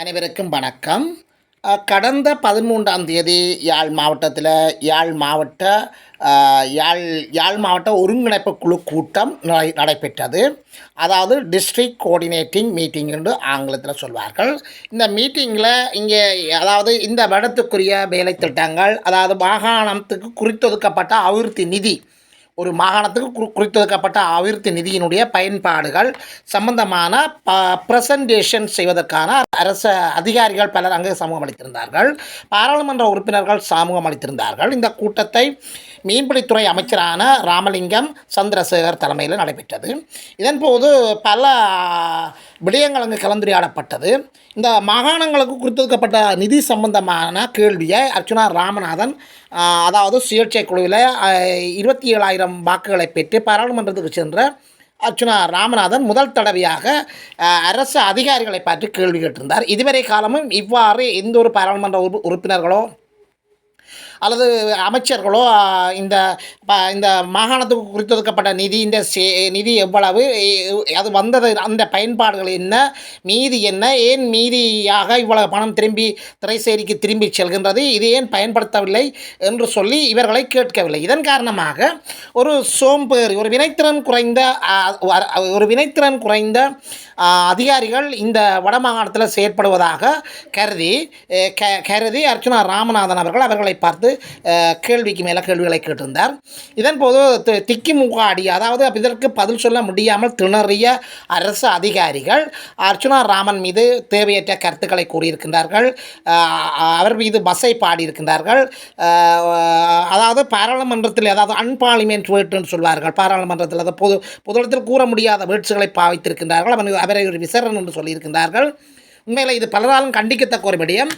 அனைவருக்கும் வணக்கம். கடந்த பதிமூன்றாம் தேதி யாழ் மாவட்டத்தில் யாழ் மாவட்ட யாழ் யாழ் மாவட்ட ஒருங்கிணைப்பு குழு கூட்டம் நடை நடைபெற்றது. அதாவது டிஸ்ட்ரிக்ட் கோஆர்டினேட்டிங் மீட்டிங் என்று ஆங்கிலத்தில் சொல்வார்கள். இந்த மீட்டிங்கில் இங்கே அதாவது இந்த வருடத்துக்குரிய வேலை திட்டங்கள் அதாவது மாகாணத்துக்கு குறித்தொதுக்கப்பட்ட அபிவிருத்தி நிதி ஒரு மாகாணத்துக்கு குறி குறித்தொதுக்கப்பட்ட அபிவிருத்தி நிதியினுடைய பயன்பாடுகள் சம்பந்தமான ப பிரசன்டேஷன் செய்வதற்கான அரசு அதிகாரிகள் பலர் அங்கு சமூகம் அளித்திருந்தார்கள். பாராளுமன்ற உறுப்பினர்கள் சமூகம் அளித்திருந்தார்கள். இந்த கூட்டத்தை மீன்பிடித்துறை அமைச்சரான ராமலிங்கம் சந்திரசேகர் தலைமையில் நடைபெற்றது. இதன்போது பல விடயங்கள் அங்கு கலந்துரையாடப்பட்டது. இந்த மாகாணங்களுக்கு குறித்தொதுக்கப்பட்ட நிதி சம்பந்தமான கேள்வியை அர்ச்சுனா ராமநாதன் அதாவது சுயேட்சை குழுவில் இருபத்தி ஏழாயிரம் வாக்குகளை பெற்று பாராளுமன்றத்துக்கு சென்ற அர்ச்சுனா ராமநாதன் முதல் தடவையாக அரசு அதிகாரிகளை பற்றி கேள்வி கேட்டிருந்தார். இதுவரை காலமும் இவ்வாறு எந்த ஒரு பாராளுமன்ற உறுப்பினர்களோ அல்லது அமைச்சர்களோ இந்த ப- இந்த மாகாணத்துக்கு குறித்தொதுக்கப்பட்ட நிதி இந்த சே நிதி எவ்வளவு அது வந்தது அந்த பயன்பாடுகள் என்ன மீதி என்ன ஏன் மீதியாக இவ்வளவு பணம் திரும்பி திரைசேரிக்கு திரும்பி செல்கின்றது இது ஏன் பயன்படுத்தவில்லை என்று சொல்லி இவர்களை கேட்கவில்லை. இதன் காரணமாக ஒரு சோம்பேறி ஒரு வினைத்திறன் குறைந்த ஒரு வினைத்திறன் குறைந்த அதிகாரிகள் இந்த வடமாகாணத்தில் செயற்படுவதாக கருதி க கருதி அர்ச்சுனா ராமநாதன் அவர்கள் அவர்களை பார்த்து கேள்விக்கு மேலே கேள்விகளை கேட்டிருந்தார் இதன்போது தி- திக்கி முகாடி அதாவது இதற்கு பதில் சொல்ல முடியாமல் திணறிய அரசு அதிகாரிகள் அர்ச்சுனா ராமன் மீது தேவையற்ற கருத்துக்களை கூறியிருக்கின்றார்கள் அவர் மீது பஸ்ஸை பாடியிருக்கின்றார்கள் அதாவது பாராளுமன்றத்தில் அதாவது அன்பார்லிமெண்ட் வேர்ட்டுன்னு சொல்வார்கள் பாராளுமன்றத்தில் அதை பொது பொதுடத்தில் கூற முடியாத வேர்ட்ஸுகளை பாவித்திருக்கின்றார்கள் அவன் அவரை ஒரு விசரன் என்று சொல்லியிருக்கின்றார்கள் உண்மையில் இது பலராலும் கண்டிக்கத்தக்க ஒரு விடயம்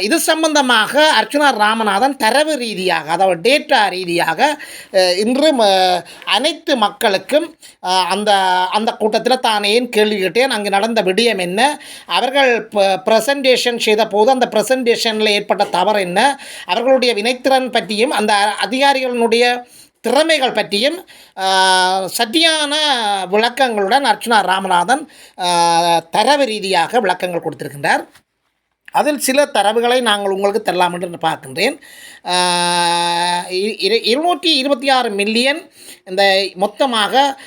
இது சம்பந்தமாக அர்ச்சுனா ராமநாதன் தரவு ரீதியாக அதாவது டேட்டா ரீதியாக இன்று அனைத்து மக்களுக்கும் அந்த அந்த கூட்டத்தில் தான் ஏன் கேள்வி கேட்டேன் அங்கு நடந்த விடயம் என்ன அவர்கள் ப்ரெசன்டேஷன் செய்த போது அந்த ப்ரெசன்டேஷனில் ஏற்பட்ட தவறு என்ன அவர்களுடைய வினைத்திறன் பற்றியும் அந்த அதிகாரிகளினுடைய திறமைகள் பற்றியும் சத்தியான சரியான விளக்கங்களுடன் அர்ச்சுனா ராமநாதன் தரவு ரீதியாக விளக்கங்கள் கொடுத்திருக்கின்றார். அதில் சில தரவுகளை நாங்கள் உங்களுக்கு தரலாம் என்று பார்க்கின்றேன். இரு- இருநூற்றி இருபத்தி ஆறு மில்லியன் இந்த மொத்தமாக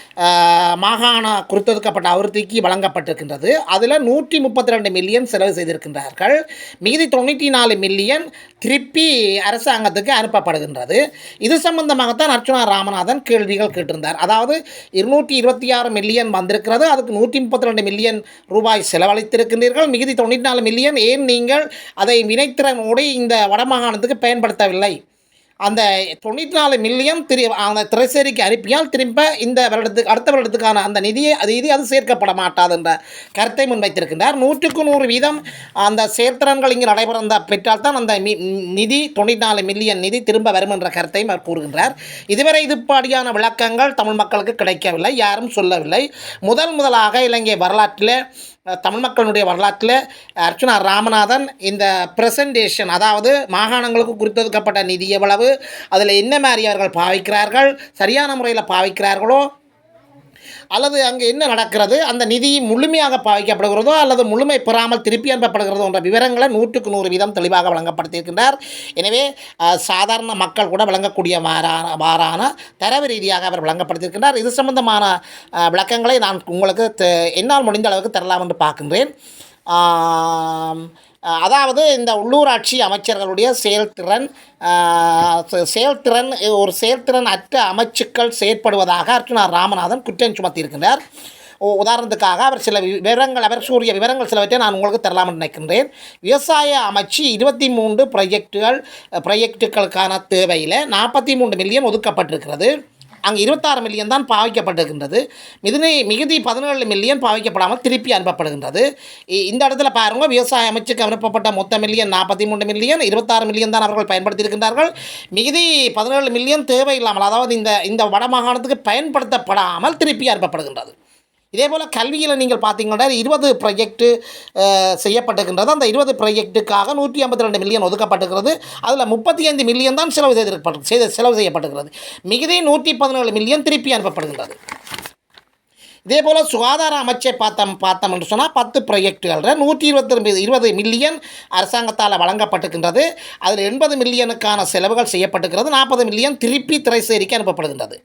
மாகாண குறித்தொதுக்கப்பட்ட அபிவிருத்திக்கு வழங்கப்பட்டிருக்கின்றது. அதில் நூற்றி முப்பத்தி ரெண்டு மில்லியன் செலவு செய்திருக்கின்றார்கள். மீதி தொண்ணூற்றி நாலு மில்லியன் திருப்பி அரசாங்கத்துக்கு அனுப்பப்படுகின்றது. இது சம்பந்தமாகத்தான் அர்ச்சுனா ராமநாதன் கேள்விகள் கேட்டிருந்தார். அதாவது இருநூற்றி இருபத்தி ஆறு மில்லியன் வந்திருக்கிறது. அதுக்கு நூற்றி முப்பத்தி ரெண்டு மில்லியன் ரூபாய் செலவழித்திருக்கின்றீர்கள். மிகுதி தொண்ணூற்றி நாலு மில்லியன் ஏன் நீங்கள் அதை வினைத்திறனோடு இந்த வடமாகாணத்துக்கு பயன்படுத்தவில்லை. அந்த தொண்ணூற்றி நாலு மில்லியன் திரு அந்த திரைசேரிக்கு அனுப்பியால் திரும்ப இந்த வருடத்துக்கு அடுத்த வருடத்துக்கான அந்த நிதியை அது இது அது சேர்க்கப்பட மாட்டாது என்ற கருத்தை முன்வைத்திருக்கின்றார். நூற்றுக்கு நூறு வீதம் அந்த சேர்த்திறன்கள் இங்கு நடைபெறந்த பெற்றால்தான் அந்த நிதி தொண்ணூற்றி நாலு மில்லியன் நிதி திரும்ப வரும் என்ற கருத்தையும் அவர் கூறுகின்றார். இதுவரை இதுபாடியான விளக்கங்கள் தமிழ் மக்களுக்கு கிடைக்கவில்லை யாரும் சொல்லவில்லை. முதல் முதலாக இலங்கை வரலாற்றில் தமிழ் மக்களுடைய வரலாற்றில் அர்ச்சுனா ராமநாதன் இந்த ப்ரெசன்டேஷன் அதாவது மாகாணங்களுக்கு குறித்தொதுக்கப்பட்ட நிதி எவ்வளவு அதில் என்ன மாதிரி அவர்கள் பாவிக்கிறார்கள் சரியான முறையில் பாவிக்கிறார்களோ அல்லது அங்கே என்ன நடக்கிறது? அந்த நிதி முழுமையாக பாவிக்கப்படுகிறதோ அல்லது முழுமை பெறாமல் திருப்பி அனுப்பப்படுகிறதோ என்ற விவரங்களை நூற்றுக்கு நூறு வீதம் தெளிவாக வழங்கப்படுத்தியிருக்கின்றார். எனவே சாதாரண மக்கள் கூட வழங்கக்கூடிய மாறான மாறான தரவு ரீதியாக அவர் வழங்கப்படுத்தியிருக்கின்றார் இது சம்பந்தமான விளக்கங்களை நான் உங்களுக்கு தெ- என்னால் முடிந்த அளவுக்கு தரலாம் என்று பார்க்கின்றேன். அதாவது இந்த உள்ளூராட்சி அமைச்சர்களுடைய செயல்திறன் செயல்திறன் ஒரு செயல்திறன் அற்ற அமைச்சுக்கள் செயற்படுவதாக அர்ச்சுனா ராமநாதன் குற்றம் சுமத்தியிருக்கின்றார் உதாரணத்துக்காக அவர் சில விவரங்கள் அவர் கூறிய விவரங்கள் சிலவற்றை நான் உங்களுக்கு தரலாம் நினைக்கின்றேன். விவசாய அமைச்சு இருபத்தி மூன்று ப்ரொஜெக்டுகள் ப்ரொஜெக்டுகளுக்கான தேவையில் நாற்பத்தி மூன்று மில்லியன் ஒதுக்கப்பட்டிருக்கிறது. அங்கே இருபத்தாறு மில்லியன் தான் பாவிக்கப்படுகின்றது மிதினை மிகுதி பதினேழு மில்லியன் பாவிக்கப்படாமல் திருப்பி அனுப்பப்படுகின்றது. இந்த இடத்துல பாருங்க விவசாய அமைச்சுக்கு அனுப்பப்பட்ட மொத்த மில்லியன் நாற்பத்தி மூன்று மில்லியன் இருபத்தாறு மில்லியன் தான் அவர்கள் பயன்படுத்தியிருக்கின்றார்கள். மிகுதி பதினேழு மில்லியன் தேவையில்லாமல் அதாவது இந்த இந்த வடமாகாணத்துக்கு பயன்படுத்தப்படாமல் திருப்பி அனுப்பப்படுகின்றது. இதே போல் கல்வியில் நீங்கள் பார்த்தீங்கன்னா இருபது ப்ரொஜெக்ட்டு செய்யப்பட்டிருக்கின்றது. அந்த இருபது ப்ரொஜெக்ட்டுக்காக நூற்றி ஐம்பத்தி ரெண்டு மில்லியன் ஒதுக்கப்பட்டிருக்கிறது. அதில் முப்பத்தி ஐந்து மில்லியன் தான் செலவு செய்திருக்கப்பட்டு செய்த செலவு செய்யப்பட்டிருக்கிறது. மிகுதி நூற்றி பதினேழு மில்லியன் திருப்பி அனுப்பப்படுகின்றது. இதே போல் சுகாதார அமைச்சை பார்த்தோம் பார்த்தோம் என்று சொன்னால் பத்து ப்ரொஜெக்டுகள் நூற்றி இருபத்தி இருபது மில்லியன் அரசாங்கத்தால் வழங்கப்பட்டிருக்கின்றது. அதில் எண்பது மில்லியனுக்கான செலவுகள் செய்யப்பட்டிருக்கிறது. நாற்பது மில்லியன் திருப்பி திரைசேரிக்கு அனுப்பப்படுகின்றது.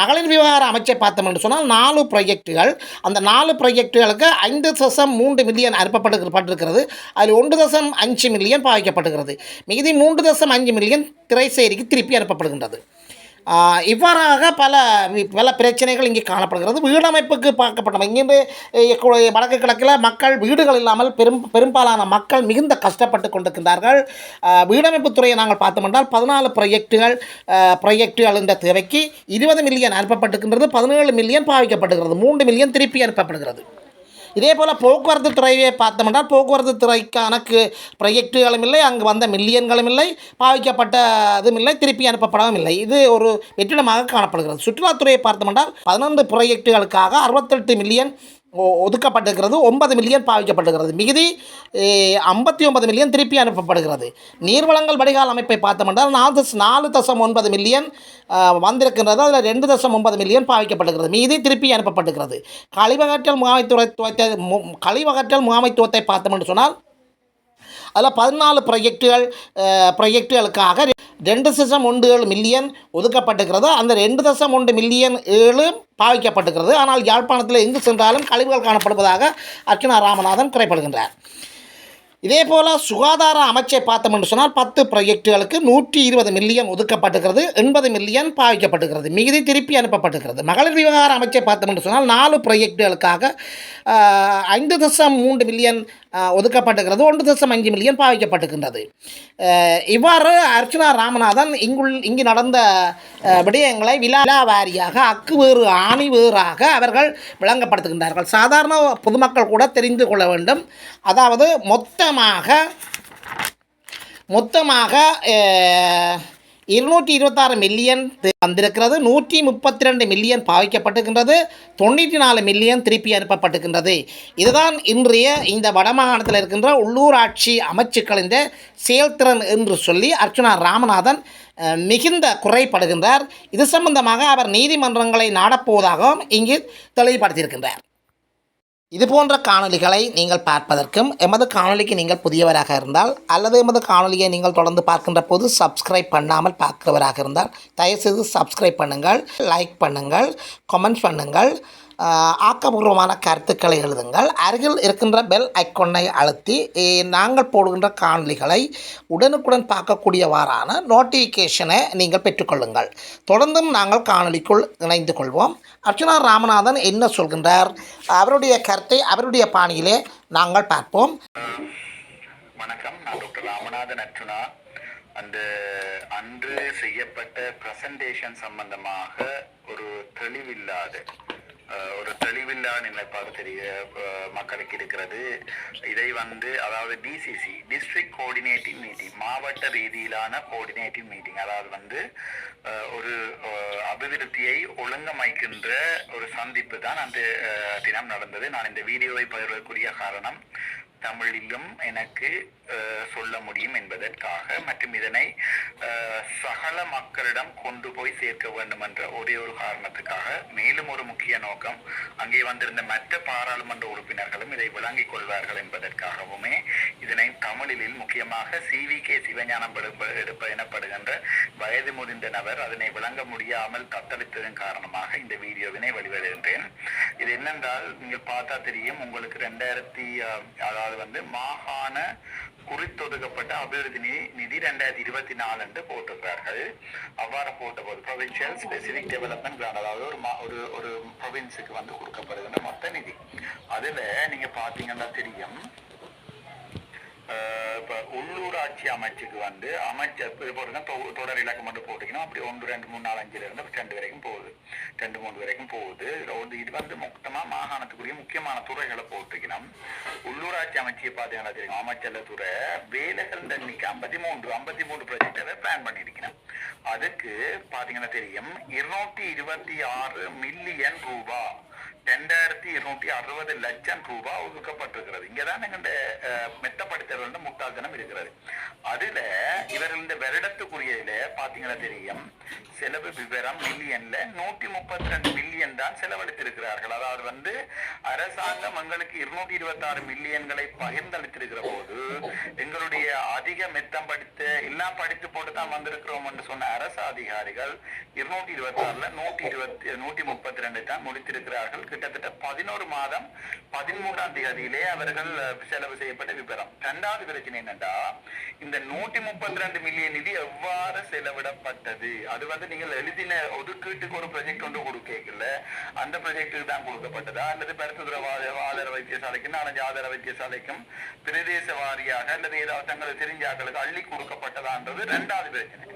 மகளிர் விவகார அமைச்சை பார்த்தோம் என்று சொன்னால் நாலு ப்ரொஜெக்டுகள் அந்த நாலு ப்ரொஜெக்டுகளுக்கு ஐந்து தசம் மூன்று மில்லியன் அனுப்பப்பட்டிருக்கிறது அதில் ஒன்று தசம் அஞ்சு மில்லியன் பாவிக்கப்படுகிறது மீதி மூன்று தசம் அஞ்சு மில்லியன் திரைசேரிக்கு திருப்பி அனுப்பப்படுகின்றது. இவ்வாறாக பல பல பிரச்சனைகள் இங்கே காணப்படுகிறது. வீடமைப்புக்கு பார்க்கப்பட்ட இங்கிருந்து வடக்கு கிழக்கில் மக்கள் வீடுகள் இல்லாமல் பெரும் பெரும்பாலான மக்கள் மிகுந்த கஷ்டப்பட்டு கொண்டிருக்கின்றார்கள். வீடமைப்பு துறையை நாங்கள் பார்த்தோம் என்றால் பதினாலு ப்ரொஜெக்டுகள் ப்ரொஜெக்டுகள் இந்த தேவைக்கு இருபது மில்லியன் அனுப்பப்பட்டிருக்கின்றது. பதினேழு மில்லியன் பாவிக்கப்படுகிறது. மூன்று மில்லியன் திருப்பி அனுப்பப்படுகிறது. இதே போல் போக்குவரத்து துறையை பார்த்தோம்னா போக்குவரத்து துறைக்கான ப்ரொஜெக்டுகளும் இல்லை அங்கு வந்த மில்லியன்களும் இல்லை பாவிக்கப்பட்டதும் இல்லை திருப்பி அனுப்பப்படவும் இல்லை. இது ஒரு வெற்றிடமாக காணப்படுகிறது. சுற்றுலாத்துறையை பார்த்தோம்னால் பதினொன்று ப்ரொஜெக்டுகளுக்காக அறுபத்தெட்டு மில்லியன் ஒதுக்கப்பட்டிருக்கிறது. ஒன்பது மில்லியன் பாவிக்கப்படுகிறது. மிகுதி ஐம்பத்தி ஒன்பது மில்லியன் திருப்பி அனுப்பப்படுகிறது. நீர்வளங்கள் வடிகால் அமைப்பை பார்த்தோம்னால் நாலு தச நாலு தசம் ஒன்பது மில்லியன் வந்திருக்கின்றது. அதில் ரெண்டு தசம் ஒன்பது மில்லியன் பாவிக்கப்படுகிறது. மீதி திருப்பி அனுப்பப்படுகிறது கழிவகற்றல் முகாமைத்துவத்தை மு- கழிவகற்றல் முகாமைத்துவத்தை பார்த்தோம்னு சொன்னால் அதில் பதினாலு ப்ரொஜெக்டுகள் ப்ரொஜெக்டுகளுக்காக ரெண்டு தசம் ஒன்று ஏழு மில்லியன் ஒதுக்கப்பட்டிருக்கிறது. அந்த ரெண்டு தசம் ஒன்று மில்லியன் ஏழு பாவிக்கப்பட்டிருக்கிறது. ஆனால் யாழ்ப்பாணத்தில் எங்கு சென்றாலும் கழிவுகள் காணப்படுவதாக அர்ச்சனா ராமநாதன் குறைப்படுகின்றார் இதே போல் சுகாதார அமைச்சை பார்த்தோம் என்று சொன்னால் பத்து ப்ரொஜெக்டுகளுக்கு நூற்றி இருபது மில்லியன் ஒதுக்கப்பட்டுக்கிறது எண்பது மில்லியன் பாவிக்கப்பட்டுக்கிறது மிகுதி திருப்பி அனுப்பப்பட்டுக்கிறது மகளிர் விவகார அமைச்சை பார்த்தோம் என்று சொன்னால் நாலு ப்ரொஜெக்டுகளுக்காக ஐந்து தசம் மூன்று மில்லியன் ஒதுக்கப்பட்டிருக்கிறது. ஒன்று தசம் அஞ்சு மில்லியன் பாவிக்கப்பட்டிருக்கின்றது. இவ்வாறு அர்ச்சனா ராமநாதன் இங்குள் இங்கு நடந்த விடயங்களை விழா விழா வாரியாக அக்கு வேறு ஆணி வேறாக அவர்கள் விளங்கப்படுத்துகின்றார்கள். சாதாரண பொதுமக்கள் கூட தெரிந்து கொள்ள வேண்டும். அதாவது மொத்தமாக மொத்தமாக இருநூற்றி இருபத்தாறு மில்லியன் வந்திருக்கிறது. நூற்றி முப்பத்தி ரெண்டு மில்லியன் பாவிக்கப்பட்டிருக்கின்றது. தொண்ணூற்றி நாலு மில்லியன் திருப்பி அனுப்பப்பட்டிருக்கின்றது. இதுதான் இன்றைய இந்த வடமாகாணத்தில் இருக்கின்ற உள்ளூராட்சி அமைச்சுக்களின் செயல்திறன் என்று சொல்லி அர்ச்சுனா ராமநாதன் மிகுந்த குறைப்படுகின்றார். இது சம்பந்தமாக அவர் நீதிமன்றங்களை நாடப்போவதாகவும் இங்கு தெளிவுபடுத்தியிருக்கின்றார். இது போன்ற காணொளிகளை நீங்கள் பார்ப்பதற்கும் எமது காணொலிக்கு நீங்கள் புதியவராக இருந்தால் அல்லது எமது காணொலியை நீங்கள் தொடர்ந்து பார்க்கின்ற போது சப்ஸ்கிரைப் பண்ணாமல் பார்க்கிறவராக இருந்தால் தயவுசெய்து சப்ஸ்கிரைப் பண்ணுங்கள் லைக் பண்ணுங்கள் கமெண்ட் பண்ணுங்கள். ஆக்கப்பூர்வமான கருத்துக்களை எழுதுங்கள். அருகில் இருக்கின்ற பெல் ஐக்கொன்னை அழுத்தி நாங்கள் போடுகின்ற காணொளிகளை உடனுக்குடன் பார்க்கக்கூடியவாறான நோட்டிஃபிகேஷனை நீங்கள் பெற்றுக்கொள்ளுங்கள். தொடர்ந்தும் நாங்கள் காணொளிக்குள் இணைந்து கொள்வோம். அர்ச்சனா ராமநாதன் என்ன சொல்கின்றார்? அவருடைய கருத்தை அவருடைய பாணியிலே நாங்கள் பார்ப்போம். வணக்கம். நான் டாக்டர் ராமநாதன் அர்ச்சுனா அந்த அன்று செய்யப்பட்ட பிரசன்டேஷன் சம்பந்தமாக ஒரு தெளிவில்லாத ஒரு தெளிவில்லாத நிலைப்பாடு தெரிய மக்களுக்கு இருக்கிறது. இதை வந்து அதாவது டிசிசி டிஸ்ட்ரிக்ட் கோஆர்டினேட்டிங் மீட்டிங் மாவட்ட ரீதியிலான கோஆர்டினேட்டிங் மீட்டிங் அதாவது வந்து ஒரு அபிவிருத்தியை ஒழுங்கமைக்கின்ற ஒரு சந்திப்பு தான் அந்த தினம் நடந்தது. நான் இந்த வீடியோவை பகிர்வதற்குரிய காரணம் தமிழிலும் எனக்கு சொல்ல முடியும் என்பதற்காக மற்றும் இதனை சகல மக்களிடம் கொண்டு போய் சேர்க்க வேண்டும் என்ற ஒரே ஒரு காரணத்துக்காக மேலும் ஒரு முக்கிய நோக்கம் அங்கே வந்திருந்த மற்ற பாராளுமன்ற உறுப்பினர்களும் இதை விளங்கிக் கொள்வார்கள் என்பதற்காகவுமே இதனை தமிழில் முக்கியமாக சி. வி. கே. சிவஞானம் எனப்படுகின்ற வயது முதிர்ந்த நபர் அதனை விளங்க முடியாமல் தத்தளித்ததன் காரணமாக இந்த வீடியோவினை வெளிவருகின்றேன் இது என்னென்றால் நீங்கள் பார்த்தா தெரியும் உங்களுக்கு ரெண்டாயிரத்தி அதாவது அது வந்து மாகாண குறித்தொதுக்கப்பட்ட அபிவிருத்தி நிதி ரெண்டாயிரத்தி இருபத்தி நாலு என்று போட்டிருக்கிறார்கள். அவ்வாறு போட்ட போது ப்ரொவின்சியல் ஸ்பெசிபிக் டெவலப்மெண்ட் கிராண்ட் அதாவது ஒரு மா- ஒரு ஒரு ப்ரொவின்ஸுக்கு வந்து கொடுக்கப்படுகின்ற மொத்த நிதி. அதில் நீங்க பார்த்தீங்கன்னா தெரியும். இப்போ உள்ளூராட்சி அமைச்சுக்கு வந்து அமைச்சர் இது போட்டுங்க தொ- தொடர் இலக்கம் மட்டும் போட்டிங்கன்னா அப்படி ஒன்று ரெண்டு மூணு நாலு அஞ்சுல இருந்து ரெண்டு வரைக்கும் போகுது. ரெண்டு மூணு வரைக்கும் போகுது. இதுல வந்து இது வந்து மொத்தமாக மாகாணத்துக்குரிய முக்கியமான துறைகளை போட்டுக்கணும். உள்ளூராட்சி அமைச்சியை பார்த்தீங்கன்னா தெரியும் அமைச்சர் துறை வேலைகள் தண்ணிக்கு ஐம்பத்தி மூன்று ஐம்பத்தி மூன்று ப்ராஜெக்டை பிளான் பண்ணியிருக்கணும் அதுக்கு பார்த்தீங்கன்னா தெரியும் இருநூத்தி இருபத்தி ஆறு மில்லியன் ரூபாய். ரெண்டாயிரத்தி இருநூத்தி அறுபது லட்சம் ரூபாய் ஒதுக்கப்பட்டிருக்கிறது. இங்கதான் எங்கள்ட மெத்தப்படுத்தல் முட்டாள்தனம் இருக்கிறது. அதுல இவர்கள் இந்த வருடத்துக்குரியதுல பாத்தீங்கன்னா தெரியும். செலவு விவரம் மில்லியன்ல நூத்தி முப்பத்தி ரெண்டு மில்லியன் தான் செலவழித்திருக்கிறார்கள். அதாவது வந்து அரசாங்கம் எங்களுக்கு இருநூத்தி இருபத்தி ஆறு மில்லியன்களை பகிர்ந்தளித்திருக்கிற போது எங்களுடைய அதிக மெத்தம் படித்து எல்லாம் படித்து போட்டு தான் வந்திருக்கிறோம் என்று சொன்ன அரசு அதிகாரிகள் இருநூத்தி இருபத்தி ஆறுல நூத்தி இருபத்தி நூத்தி முப்பத்தி ரெண்டு தான் முடித்திருக்கிறார்கள். கிட்டத்தட்ட பதினோரு மாதம் பதிமூன்றாம் தேதியிலே அவர்கள் செலவு செய்யப்பட்ட விபரம். இரண்டாவது பிரச்சனை என்னன்னா இந்த நூற்றி முப்பத்தி ரெண்டு மில்லியன் நிதி எவ்வாறு செலவிடப்பட்டது? அது வந்து நீங்கள் எழுதின ஒதுக்கீட்டுக்கு ஒரு ப்ராஜெக்ட் ஒன்று கொடுக்கல அந்த ப்ராஜெக்ட்டுக்கு தான் கொடுக்கப்பட்டதா? அல்லது பரிசுதுர ஆதார வைத்தியசாலைக்கும் நாலஞ்சு ஆதார வைத்தியசாலைக்கும் பிரதேச வாரியாக அல்லது ஏதாவது தங்களுக்கு தெரிஞ்ச ஆட்களுக்கு அள்ளி கொடுக்கப்பட்டதான்றது இரண்டாவது பிரச்சனை.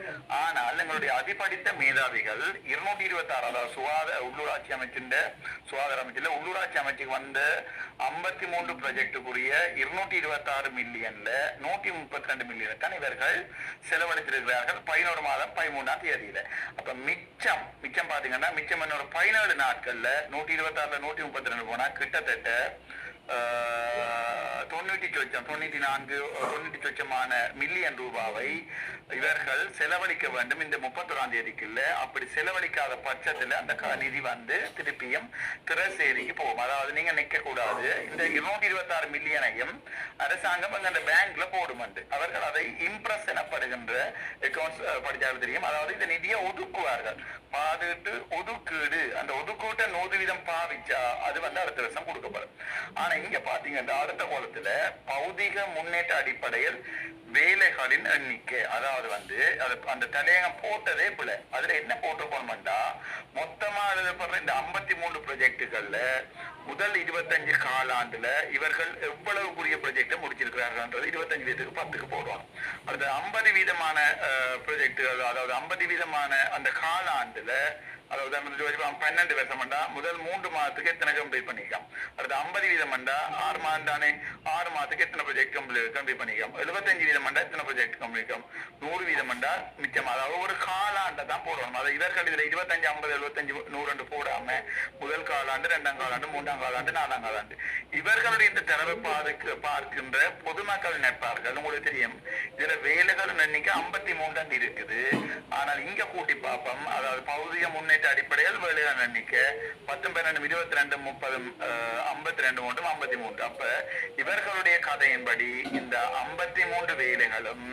ஆனால் எங்களுடைய அதிபடித்த மேதாவிகள் இருநூற்றி இருபத்தி ஆறாவது சுகாதார உள்ளூராட்சி அமைச்சின் சுகாதார அமைச்சில் உள்ளூராட்சி அமைச்சுக்கு வந்த ஐம்பத்தி மூன்று ப்ராஜெக்டுக்குரிய இருநூற்றி இருபத்தி ஆறு மில்லியன்ல நூற்றி முப்பத்தி ரெண்டு மில்லியன் தான் இவர்கள் செலவழித்திருக்கிறார்கள். பதினோரு மாதம் பதிமூணாம் தேதியில. அப்ப மிச்சம் மிச்சம் பாத்தீங்கன்னா மிச்சம் இன்னொரு பதினேழு நாட்கள்ல நூற்றி இருபத்தி ஆறுல நூற்றி முப்பத்தி ரெண்டு போனா கிட்டத்தட்ட தொண்ணூற்றி சொச்சம் தொண்ணூற்றி நான்கு தொண்ணூற்றி சொச்சமான மில்லியன் ரூபாவை இவர்கள் செலவழிக்க வேண்டும் இந்த முப்பத்தொராம் தேதிக்குள்ள. அப்படி செலவழிக்காத பட்சத்தில் அந்த நிதி வந்து திருப்பியும் திரசேரிக்கு போகும். அதாவது நீங்க நிக்க கூடாது இந்த இருநூத்தி இருபத்தி ஆறு மில்லியனையும் அரசாங்கம் அங்க அந்த பேங்க்ல போடுமண்டு. அவர்கள் அதை இம்ப்ரெஸ் எனப்படுகின்ற அக்கௌண்ட்ஸ் படிச்சாலும் தெரியும். அதாவது இந்த நிதியை ஒதுக்குவார்கள். பாதுட்டு ஒதுக்கீடு அந்த ஒதுக்கீட்டை நூறு வீதம் பாவிச்சா அது வந்து அடுத்த வருஷம் கொடுக்கப்படும். ஆனா இங்க பாத்தீங்கன்னா அடுத்த கோலத்துல பௌதிக முன்னேற்ற அடிப்படையில் வேலைகளின் எண்ணிக்கை. அதாவது வந்து அது அந்த தலையங்கம் போட்டதே பிள்ளை அதுல என்ன போட்டிருக்கோம்டா மொத்தமா எழுதப்படுற இந்த ஐம்பத்தி மூணு ப்ரொஜெக்டுகள்ல முதல் இருபத்தஞ்சு காலாண்டுல இவர்கள் எவ்வளவு கூடிய ப்ரொஜெக்டை முடிச்சிருக்கிறார்கள்ன்றது இருபத்தஞ்சு வீதத்துக்கு பத்துக்கு போடுவாங்க. அடுத்த ஐம்பது வீதமான ப்ரொஜெக்டுகள் அதாவது ஐம்பது வீதமான அந்த காலாண்டுல அதாவது உதாரணத்துக்கு சொல்லி பன்னெண்டு வருஷம் பண்ணா முதல் மூன்று மாதத்துக்கு எத்தனை கம்ப்ளீட் பண்ணிக்கலாம்? அடுத்து ஐம்பது வீதம் பண்ணா ஆறு மாதம் தானே ஆறு மாதத்துக்கு எத்தனை ப்ரொஜெக்ட் கம்ப்ளீட் கம்ப்ளீட் பண்ணிக்கலாம். எழுபத்தஞ்சு வீதம் பண்ணா எத்தனை ப்ரொஜெக்ட் கம்ப்ளீட் நூறு வீதம் பண்ணா மிச்சம். அதாவது ஒரு காலாண்டை தான் போடணும். அதாவது இவர்கள் இதுல இருபத்தஞ்சு ஐம்பது எழுபத்தஞ்சு நூறு போடாம முதல் காலாண்டு ரெண்டாம் காலாண்டு மூன்றாம் காலாண்டு நாலாம் காலாண்டு. இவர்களுடைய இந்த தரவை பார்க்க பார்க்கின்ற பொதுமக்கள் நட்பார்கள் உங்களுக்கு தெரியும். இதுல வேலைகள் எண்ணிக்கை ஐம்பத்தி மூன்றாண்டு இருக்குது. ஆனால் இங்க கூட்டி பார்ப்போம். அதாவது பௌதிக முன்னேற்ற அடிப்படையில் வேலையான எண்ணிக்கை பத்து பன்னெண்டு இருபத்தி ரெண்டு முப்பது ஐம்பத்தி ரெண்டு மூன்று ஐம்பத்தி மூன்று அப்ப இவர்களுடைய கதையின்படி இந்த ஐம்பத்தி மூன்று வேலைகளும்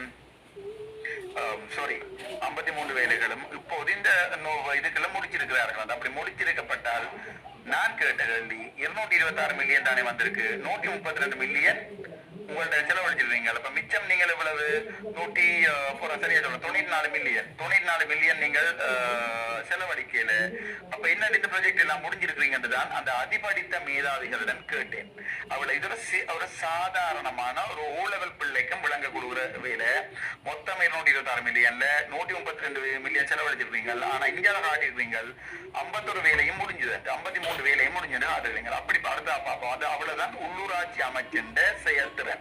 சாரி ஐம்பத்தி மூன்று வேலைகளும் இப்போது இந்த நோ- இதுக்கெல்லாம் முடிச்சிருக்கிறார்கள். அது அப்படி முடிச்சிருக்கப்பட்டால் நான் கேட்ட கேள்வி இருநூத்தி இருபத்தி ஆறு மில்லியன் தானே வந்திருக்கு. நூத்தி முப்பத்தி ரெண்டு மில்லியன் உங்கள்ட்ட செலவழிச்சிருவீங்க அப்ப மிச்சம் நீங்கள் எவ்வளவு நூற்றி போற சரியா சொல்ல தொண்ணூத்தி நாலு மில்லியன் தொண்ணூத்தி நாலு மில்லியன் நீங்கள் செலவழிக்கல. அப்ப என்ன இந்த ப்ராஜெக்ட் எல்லாம் முடிஞ்சிருக்கிறீங்கன்னு தான் அந்த அதிபடித்த மேதாவிகளிடம் கேட்டேன். அவளை இதுல ஒரு சாதாரணமான ஒரு ஓ லெவல் பிள்ளைக்கும் விளங்க கொடுக்குற வேலை. மொத்தம் இருநூத்தி இருபத்தி ஆறு மில்லியன்ல நூத்தி முப்பத்தி ரெண்டு மில்லியன் செலவழிச்சிருக்கீங்க ஆனா இந்தியாவில் காட்டியிருக்கீங்க ஐம்பத்தொரு வேலையும் முடிஞ்சது. ஐம்பத்தி மூணு வேலையும் முடிஞ்சது. காட்டுறீங்க அப்படி பார்த்தா பார்ப்போம் அது அவ்வளவுதான் உள்ளூராட்சி அமைச்சின்ற செயல்திறன்.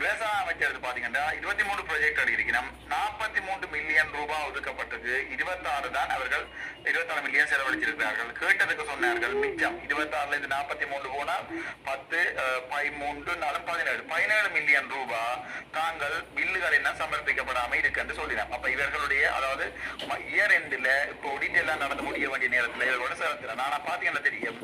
விவசாய அமைச்சர் பாத்தீங்கன்னா இருபத்தி மூணு ப்ரொஜெக்ட் அடிக்கிறோம் நாற்பத்தி மூன்று மில்லியன் ரூபாய் ஒதுக்கப்பட்டது. இருபத்தாறு தான் அவர்கள் இருபத்தாறு மில்லியன் செலவழிச்சிருக்கிறார்கள். கேட்டதுக்கு சொன்னார்கள் மிச்சம் இருபத்தாறுல இருந்து நாற்பத்தி மூன்று போனால் பத்து அஹ், பதிமூன்று நாலும் பதினேழு. பதினேழு மில்லியன் ரூபாய் தாங்கள் பில்லுகள் என்ன சமர்ப்பிக்கப்படாம இருக்குன்னு சொல்லினார் அப்ப இவர்களுடைய அதாவது இயர் எண்டில் இப்போ ஒடிட் எல்லாம் நடந்து முடிய வேண்டிய நேரத்துல இவர்களோட சேர்த்துல ஆனா பாத்தீங்கன்னா தெரியும்.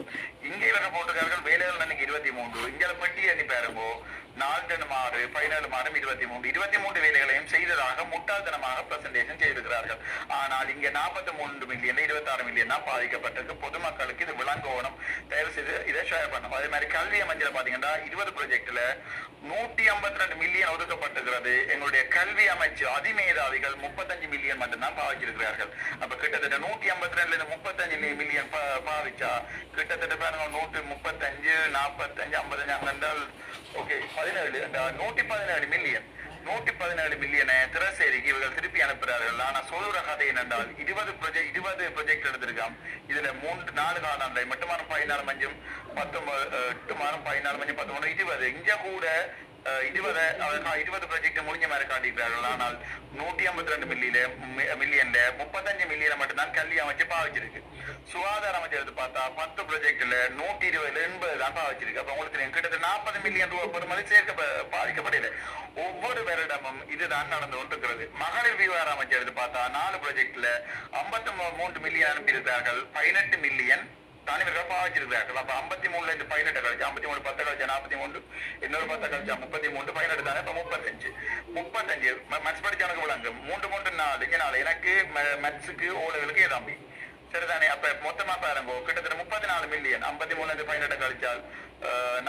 இங்கே இவர்கள் போட்டிருக்கார்கள் வேலைகள் அன்னைக்கு இருபத்தி மூன்று. இங்கே பெட்டி எண்ணி பாருங்கோ நாலு மாறு பதினேழு மாதம் இருபத்தி மூன்று இருபத்தி மூன்று வேலைகளையும் செய்ததாக முட்டாள்தனமாக பிரசன்டேஷன் செய்திருக்கிறார்கள். ஆனால் இங்க நாற்பத்தி மூன்று மில்லியன் இருபத்தி ஆறு மில்லியன் தான் பாதிக்கப்பட்டிருக்கு. பொதுமக்களுக்கு இது விளங்கணும். தயவு செய்து இதை ஷேர் பண்ணும் அதே மாதிரி கல்வி அமைச்சர் பாத்தீங்கன்னா இருபது ப்ராஜெக்ட்ல நூத்தி ஐம்பத்தி ரெண்டு மில்லியன் ஒதுக்கப்பட்டிருக்கிறது. எங்களுடைய கல்வி அமைச்சு அதிமேதாவிகள் முப்பத்தஞ்சு மில்லியன் மட்டும்தான் பாவிச்சிருக்கிறார்கள். அப்ப கிட்டத்தட்ட நூத்தி ஐம்பத்தி ரெண்டுல இருந்து முப்பத்தஞ்சு மில்லியன் பாவிச்சா கிட்டத்தட்ட பாருங்க நூற்றி முப்பத்தஞ்சு நாற்பத்தஞ்சு ஐம்பத்தஞ்சு அங்கென்றால் ஓகே பதினேழு இந்த நூற்றி பதினேழு மில்லியன் நூற்றி பதினேழு மில்லியனை திரசேரிக்கு இவர்கள் திருப்பி அனுப்புகிறார்கள். ஆனா சொல்லுற கதை என்னென்றால் இருபது ப்ரொஜெக்ட் இருபது ப்ரொஜெக்ட் எடுத்திருக்காம். இதுல மூன்று நாலு காலாண்டை மட்டுமான பதினாலு மஞ்சம் பத்தொன்பது எட்டு மாதம் பதினாலு மஞ்சள் பத்தொன்பது இருபது. இங்க கூட இருபது அஹ், இருபது ப்ராஜெக்ட் முடிஞ்ச மாதிரி காட்டியிருக்கிறார்கள் ஆனால் நூத்தி ஐம்பத்தி ரெண்டு மில்லியில மில்லியன்ல முப்பத்தஞ்சு மில்லியனை மட்டும்தான் கல்வி அமைச்சு பாவிச்சிருக்கு சுகாதார அமைச்சர் எடுத்து பார்த்தா பத்து ப்ரொஜெக்ட்ல நூத்தி இருபதுல எண்பது தான் பாவிச்சிருக்கு அப்ப உங்களுக்கு தெரியும், கிட்டத்தட்ட நாற்பது மில்லியன் ரூபாய் பெறுமதி சேர்க்க பாதிக்கப்படையில ஒவ்வொரு வருடமும் இதுதான் நடந்து கொண்டிருக்கிறது மகளிர் விவகார அமைச்சர் எடுத்து பார்த்தா நாலு ப்ரொஜெக்ட்ல ஐம்பத்தி மூன்று மில்லியன் அனுப்பியிருக்கிறார்கள் பதினெட்டு மில்லியன் தனிவர்கள் பாவிச்சிருக்கிறார்கள் அப்ப ஐம்பத்தி மூணுல இருந்து பதினெட்டு கழிச்சு ஐம்பத்தி மூணு பத்து கழிச்சா நாற்பத்தி மூணு இன்னொரு பத்து கழிச்சா முப்பத்தி மூணு பதினெட்டு தானே இப்ப முப்பத்தஞ்சு. முப்பத்தஞ்சு. மத்ஸ் படிச்சவனுக்கு விளங்கு. மூன்று மூன்று நாலு இங்க நாலு. எனக்கு மத்ஸுக்கு ஓடுகளுக்கு ஏதாம்பி சரிதானே? அப்ப மொத்தமா பாருங்க கிட்டத்தட்ட முப்பத்தி நாலு மில்லியன் ஐம்பத்தி மூணுல இருந்து பதினெட்டு கழிச்சால்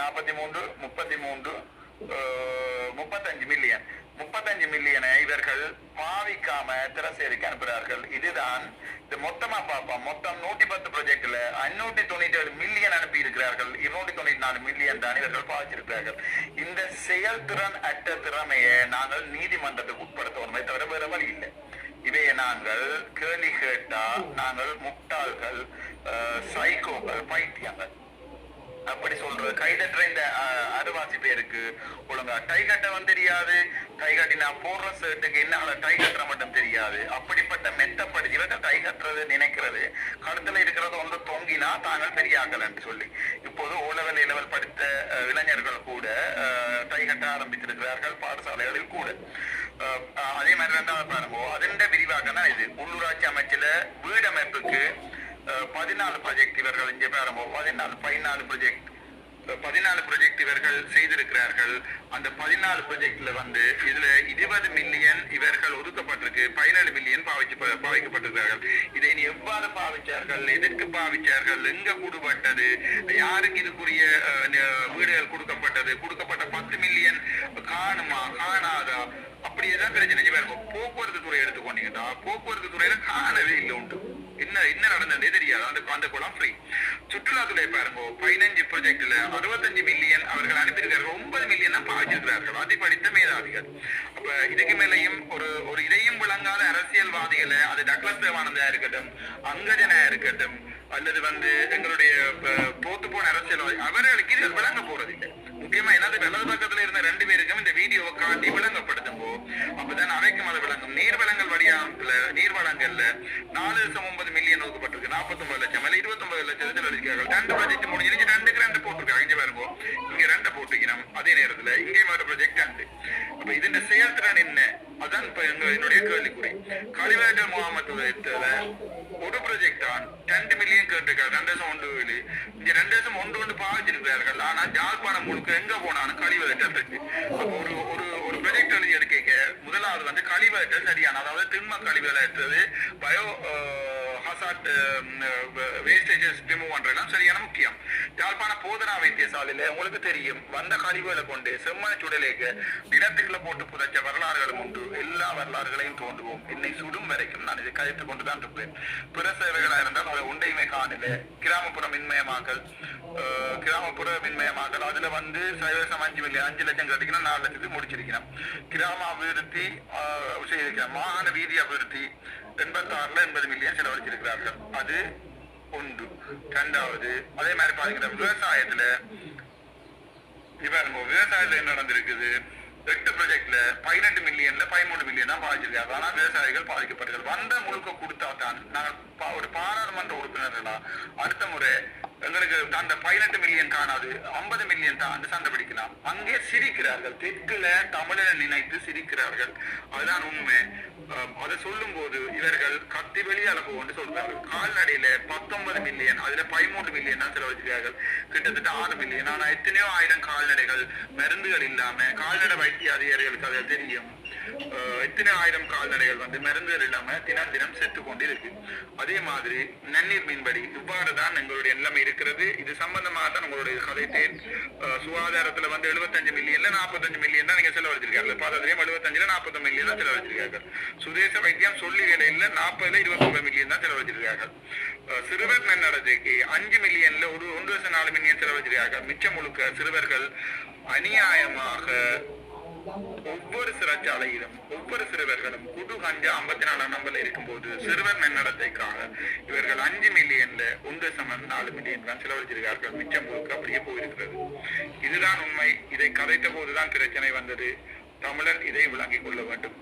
நாற்பத்தி மூன்று முப்பத்தி மூன்று முப்பத்தஞ்சு மில்லியன் முப்பத்தஞ்சு மில்லியனை இவர்கள் பாவிக்காம திரசேரிக்கு அனுப்புகிறார்கள். இதுதான் இது மொத்தமா பார்ப்போம். மொத்தம் நூத்தி பத்து ப்ரொஜெக்ட்ல ஐநூத்தி தொண்ணூத்தி ஏழு மில்லியன் அனுப்பி இருக்கிறார்கள் இருநூத்தி தொண்ணூத்தி நாலு மில்லியன் தான் இவர்கள் பாவிச்சிருக்கிறார்கள் இந்த செயல்திறன் அற்ற திறமையை நாங்கள் நீதிமன்றத்துக்கு உட்படுத்தணுமே தவிர வேற வழி இல்லை. இவையை நாங்கள் கேள்வி கேட்டா நாங்கள் முட்டாள்கள் சைக்கோக்கள் பைத்தியங்கள். அப்படி சொல்றது. கைதட்டுற இந்த அருவாசி பேருக்கு ஒழுங்கா டை கட்டவும் தெரியாது. டை நான் போடுற ஷர்ட்டுக்கு என்ன டை கட்டுற மட்டும் தெரியாது. அப்படிப்பட்ட மெத்தப்படி இவங்க டை கட்டுறது நினைக்கிறது. கழுத்துல இருக்கிறது ஒன்று தொங்கினா தாங்கள் பெரிய சொல்லி. இப்போது ஓ லெவல் படித்த இளைஞர்கள் கூட டை கட்ட ஆரம்பித்திருக்கிறார்கள் பாடசாலைகளில் கூட. அதே மாதிரி ரெண்டாவது பாருங்க அதன் விரிவாக்கம் தான் இது. உள்ளூராட்சி அமைச்சில வீடமைப்புக்கு பதினாலு ப்ராஜெக்ட் இவர்கள் இங்கே பாருங்க பதினாலு பதினாலு ப்ராஜெக்ட் பதினாலு ப்ராஜெக்ட் இவர்கள் செய்திருக்கிறார்கள். அந்த பதினாலு ப்ரொஜெக்ட்ல வந்து இதுல இருபது மில்லியன் இவர்கள் ஒதுக்கப்பட்டிருக்கு. பதினேழு மில்லியன் பாவிச்சு பாவிக்கப்பட்டிருக்கிறார்கள். இதை இனி எவ்வாறு பாவிச்சார்கள் எதற்கு பாவிச்சார்கள் எங்க கூடுபட்டது யாருக்கு இதுக்குரிய அஹ், வீடுகள் கொடுக்கப்பட்டது கொடுக்கப்பட்ட பத்து மில்லியன் காணுமா காணாதா? அப்படியேதான் பிரச்சனை. பாருங்க போக்குவரத்து துறை எடுத்துக்கொண்டீங்கன்னா போக்குவரத்து துறையில காணவே இல்லை உண்டு என்ன என்ன நடந்ததே? தெரியாது? அந்த அந்த குளம் ஃப்ரீ சுற்றுலாத்துறை பாருங்க பதினஞ்சு ப்ராஜெக்ட்ல அறுபத்தஞ்சு மில்லியன் அவர்கள் அனுப்பியிருக்கார்கள் ஒன்பது மில்லியன் தான் பாவிச்சிருக்கிறார்கள் அதை படித்த மேதாவிகள். அப்ப இதுக்கு மேலையும் ஒரு ஒரு இதையும் விளங்காத அரசியல்வாதிகளை அது டக்ளஸ் தேவானந்தா இருக்கட்டும் அங்கஜனா இருக்கட்டும் அல்லது வந்து எங்களுடைய போத்து தோத்து போன அரசியல்வாதி அவர்களுக்கு இது விளங்க போறதில்லை. முக்கியமா என்னது வலது பக்கத்துல இருந்த ரெண்டு பேருக்கும் இந்த வீடியோவை காட்டி விளங்கப்படுத்தும் போ அப்பதான் அரைக்கமலை விளங்கும் நீர் வளங்கள் வடிவமைப்புல நீர் வளங்கள்ல நாலு லட்சம் ஒன்பது மில்லியன் ஒதுக்கப்பட்டிருக்கு. நாற்பத்தி ஒன்பது லட்சம் இல்ல இருபத்தி ஒன்பது லட்சத்தில் அடிக்கிறார்கள் ரெண்டு ப்ராஜெக்ட் முடிஞ்சிருச்சு ரெண்டுக்கு ரெண்டு போட்டிருக்காங்க. இங்க பாருங்க. இங்க ரெண்டு போட்டிக்கணும் அதே நேரத்துல இங்கே மாதிரி ப்ராஜெக்ட் ரெண்டு அப்ப இதுன்ற செயல்திறன் என்ன? அதான் இப்ப எங்க என்னுடைய கேள்விக்குறி. கழிவேட்டல் முகாமத்துவத்துல ஒரு ப்ரொஜெக்ட் தான் ரெண்டு மில்லியன் கேட்டிருக்காரு. ரெண்டு வருஷம் ஒன்று ஏழு இங்க ரெண்டு ஒன்று ஒன்று பாவிச்சிருக்கிறார்கள் ஆனா ஜாழ்ப்பாணம் முழுக்க எங்க போனாலும் கழிவேட்டல் இருக்கு ஒரு ஒரு ஒரு ப்ரொஜெக்ட் எழுதி எடுக்க முதலாவது வந்து கழிவேட்டல் சரியான அதாவது திண்ம கழிவேற்றது பயோ ஹசாட் வேஸ்டேஜஸ் ரிமூவ் பண்றதுலாம் சரியான முக்கியம். யாழ்ப்பாண போதனா வைத்தியசாலையில உங்களுக்கு தெரியும் வந்த கழிவுகளை கொண்டு செம்மண சுடலேக்கு நிலத்துக்குள்ள போட்டு புதைச்ச வரலாறுகளும் உண்டு. எல்லா வரலாறுகளையும் தோன்றுவோம். என்னை சுடும் வரைக்கும் நான் இதை கழித்து கொண்டுதான் இருப்பேன். பிற சேவைகளா இருந்தால் அதை உண்டைமை காணல. கிராமப்புற மின்மயமாக்கல் கிராமப்புற மின்மயமாக்கல். அதுல வந்து சைவசம் அஞ்சு மில்லியன் அஞ்சு லட்சம் கிடைக்கணும் நாலு லட்சத்துக்கு முடிச்சிருக்கிறோம் கிராம அபிவிருத்தி செய்திருக்கிறோம் மாகாண வீதி அபிவிருத்தி எண்பத்தாறுல எண்பது மில்லியன் செலவழிச்சிருக்கிறார்கள். அது ஒன்று. ரெண்டாவது அதே மாதிரி பாத்தீங்கன்னா விவசாயத்துல இப்ப நம்ம விவசாயத்துல என்ன நடந்திருக்குது? ரெண்டு ப்ராஜெக்ட்ல பதினெட்டு மில்லியன்ல பதிமூணு மில்லியன் தான் பாதிச்சிருக்காங்க. ஆனா விவசாயிகள் பாதிக்கப்பட்டார்கள் வந்த முழுக்க கொடுத்தா தான் நாங்கள் ஒரு பாராளுமன்ற உறுப்பினர்களா அடுத்த முறை எங்களுக்கு அந்த பதினெட்டு மில்லியன் காணாது ஐம்பது மில்லியன் தான் அந்த சண்டை பிடிக்கலாம். அங்கே சிரிக்கிறார்கள் தெற்குல தமிழரை நினைத்து சிரிக்கிறார்கள். அதுதான் உண்மை. அஹ் அதை சொல்லும் போது இவர்கள் கத்தி வெளியால போன்னு சொல்றார்கள் கால்நடையில பத்தொன்பது மில்லியன் அதுல பதிமூன்று மில்லியன் தான் செலவழிக்கிறார்கள் கிட்டத்தட்ட ஆறு மில்லியன் ஆனா எத்தனையோ ஆயிரம் கால்நடைகள் மருந்துகள் இல்லாம கால்நடை வைத்திய அதிகாரிகளுக்கு அது தெரியும். எத்தனை ஆயிரம் கால்நடைகள் வந்து மருந்துகள் இல்லாம தினம் தினம் செத்து கொண்டு இருக்கு அதே மாதிரி நன்னீர் மீன்படி இவ்வாறு தான் எங்களுடைய நிலைமை இருக்கிறது. இது சம்பந்தமாக தான் உங்களுடைய கதைத்தேன் அஹ் சுகாதாரத்துல வந்து 75 மில்லியன்ல 45 மில்லியன் தான் நீங்க செலவழிச்சிருக்காங்க. பாதத்திலையும் 75 நாற்பது மில்லியன் தான் செலவழிச்சிருக்காங்க. சுதேச வைத்தியம் சொல்லி வேலையில நாற்பதுல இருபத்தி மில்லியன் தான் செலவழிச்சிருக்காங்க. சிறுவர் நன்னடத்தைக்கு அஞ்சு மில்லியன்ல ஒரு ஒன்று லட்சம் நாலு மில்லியன் செலவழிச்சிருக்காங்க. மிச்சம் முழுக்க சிறுவர்கள் அநியாயமாக ஒவ்வொரு சிறைச்சாலையிலும் ஒவ்வொரு சிறுவர்களும் குடு அஞ்சு ஐம்பத்தி நாலாம் நம்பர்ல இருக்கும்போது சிறுவர் நன்னடத்தைக்காக இவர்கள் அஞ்சு மில்லியன்ல ஒன்று சமன் நாலு மில்லியன் தான் செலவழிச்சிருக்கார்கள். மிச்சம் முழுக்க அப்படியே போயிருக்கிறது. இதுதான் உண்மை. இதை கதைத்த போதுதான் பிரச்சனை வந்தது. தமிழர் இதை விளங்கிக் கொள்ள வேண்டும்.